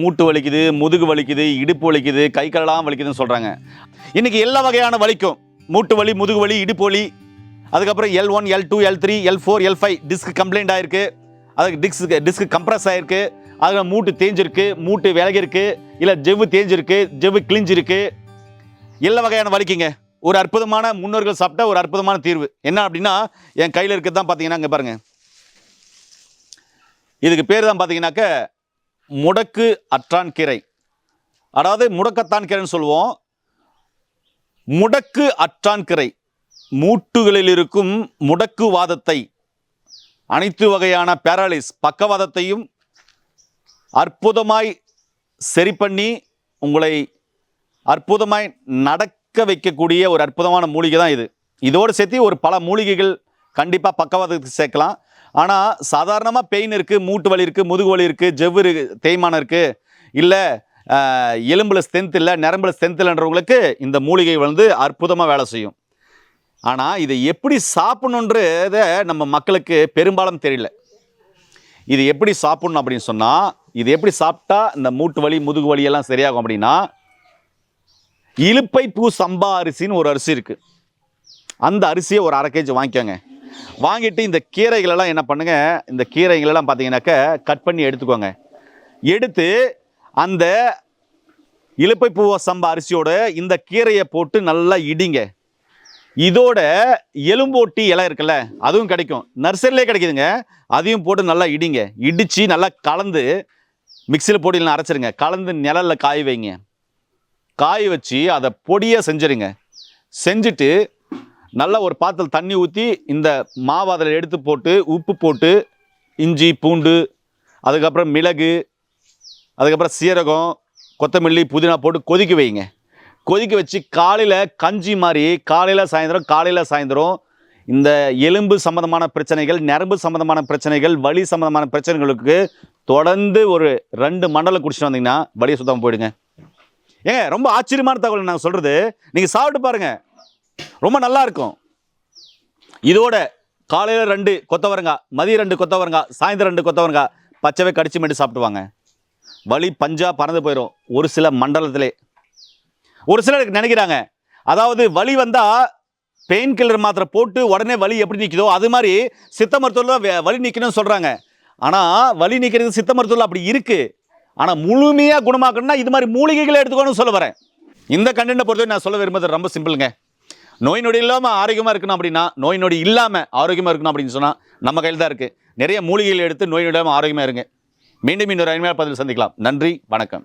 மூட்டு வலிக்குது முதுகு வலிக்குது இடுப்பு வலிக்குது கை காலெல்லாம் வலிக்குதுன்னு சொல்கிறாங்க இன்றைக்கி எல்லா வகையான வலிக்கும். மூட்டு வலி முதுகு வலி இடுப்பு வலி. அதுக்கப்புறம் L one L two L three L four L five disc complaint ஆயிருக்கு. அதுக்கு டிஸ்க் டிஸ்க் கம்ப்ரஸ் ஆயிருக்கு. அதில் மூட்டு தேஞ்சிருக்கு மூட்டு விலகிருக்கு. இல்லை ஜெவ்வு தேஞ்சிருக்கு ஜெவ்வு கிழிஞ்சிருக்கு. எல்லா வகையான வலிக்குங்க. ஒரு அற்புதமான முன்னோர்கள் சாப்பிட்ட ஒரு அற்புதமான தீர்வு. என்ன அப்படின்னா என் கையில் இருக்கிறது தான் பார்த்தீங்கன்னா இங்கே பாருங்கள் இதுக்கு பேர் தான் பார்த்தீங்கன்னாக்க முடக்கு அற்றான் கீரை. அதாவது முடக்கத்தான் கீரைன்னு சொல்லுவோம். முடக்கு அற்றான் கீரை. மூட்டுகளில் இருக்கும் முடக்குவாதத்தை அனைத்து வகையான பேரலிஸ் பக்கவாதத்தையும் அற்புதமாய் சரி பண்ணி உங்களை அற்புதமாய் நடக்க வைக்கக்கூடிய ஒரு அற்புதமான மூலிகை தான் இது. இதோடு சேர்த்து ஒரு பல மூலிகைகள் கண்டிப்பாக பக்கவாதத்துக்கு சேர்க்கலாம். ஆனால் சாதாரணமாக பெயின் இருக்குது மூட்டு வலி இருக்குது முதுகு வலி இருக்குது ஜவ்வு தேய்மானம் இருக்குது இல்லை எலும்பில் ஸ்ட்ரென்த் இல்லை நரம்பில் ஸ்ட்ரென்த் இல்லைன்றவங்களுக்கு இந்த மூலிகை வந்து அற்புதமாக வேலை செய்யும். ஆனால் இதை எப்படி சாப்பிடணுன்றத நம்ம மக்களுக்கு பெரும்பாலும் தெரியல. இது எப்படி சாப்பிடணும் அப்படின்னு சொன்னால் இது எப்படி சாப்பிட்டா இந்த மூட்டு வலி முதுகு வலியெல்லாம் சரியாகும் அப்படின்னா இலுப்பை பூ சம்பா அரிசின்னு ஒரு அரிசி இருக்குது அந்த அரிசியை ஒரு அரை கேஜி வாங்கிக்கோங்க. வாங்கிட்டு இந்த கீரைகளெல்லாம் என்ன பண்ணுங்கள் இந்த கீரைகளெல்லாம் பார்த்தீங்கன்னாக்க கட் பண்ணி எடுத்துக்கோங்க. எடுத்து அந்த இலுப்பை பூவ சம்பா அரிசியோட இந்த கீரையை போட்டு நல்லா இடிங்க. இதோட எலும்போட்டி இலை இருக்குல்ல அதுவும் கிடைக்கும். நர்சரிலே கிடைக்குதுங்க. அதையும் போட்டு நல்லா இடிங்க. இடித்து நல்லா கலந்து மிக்சியில் போட்டு அரைச்சிருங்க. கலந்து நிழலில் காய வைங்க. காய வச்சு அதை பொடியாக செஞ்சுருங்க. செஞ்சுட்டு நல்லா ஒரு பாத்திரத்தில் தண்ணி ஊற்றி இந்த மாவு அதில் எடுத்து போட்டு உப்பு போட்டு இஞ்சி பூண்டு அதுக்கப்புறம் மிளகு அதுக்கப்புறம் சீரகம் கொத்தமல்லி புதினா போட்டு கொதிக்க வைங்க. கொதிக்க வச்சு காலையில் கஞ்சி மாதிரி காலையில் சாயந்தரம் காலையில் சாயந்தரம் இந்த எலும்பு சம்மந்தமான பிரச்சனைகள் நரம்பு சம்மந்தமான பிரச்சனைகள் வலி சம்மந்தமான பிரச்சனைகளுக்கு தொடர்ந்து ஒரு ரெண்டு மண்டலை குடிச்சிட்டு வந்தீங்கன்னா வலியை சுத்தமாக போயிடுங்க. ஏங்க ரொம்ப ஆச்சரியமான தகவல் நாங்கள் சொல்கிறது நீங்கள் சாப்பிட்டு பாருங்கள் ரொம்ப நல்லா இருக்கும் இதோட காலையில் ரெண்டு கொத்தவரங்காய் மதியம் ரெண்டு கொத்தவரங்காய் சாயந்தரம் ரெண்டு கொத்தவரங்காய் பச்சைவே கடிச்சு மட்டும் சாப்பிடுவாங்க வலி பஞ்சாக பறந்து போயிடும் ஒரு சில மண்டலத்திலே. ஒரு சிலர் நினைக்கிறாங்க அதாவது வலி வந்தால் பெயின் கில்லர் மாத்திரை போட்டு உடனே வலி எப்படி நிற்குதோ அது மாதிரி சித்த மருத்துவத்தில் வே- வலி நிற்கணும்னு சொல்கிறாங்க ஆனால் வலி நிற்கிறது சித்த மருத்துவத்தில் அப்படி இருக்குது ஆனால் முழுமையாக குணமாக்கணும்னா இது மாதிரி மூலிகைகளை எடுத்துக்கணும்னு சொல்ல வரேன். இந்த கண்டென்ட்டை பொறுத்தவரை நான் சொல்ல விரும்புறது ரொம்ப சிம்பிளுங்க நோய் நொடி இல்லாமல் ஆரோக்கியமாக இருக்கணும் அப்படின்னா நோய் நொடி இல்லாமல் ஆரோக்கியமாக இருக்கணும் அப்படின்னு சொன்னால் நம்ம கையில் தான் இருக்குது நிறைய மூலிகைகள் எடுத்து நோய் நொடி இல்லாமல் ஆரோக்கியமாக இருங்க. மீண்டும் இன்னொரு அருமையாக பதில் சந்திக்கலாம். நன்றி வணக்கம்.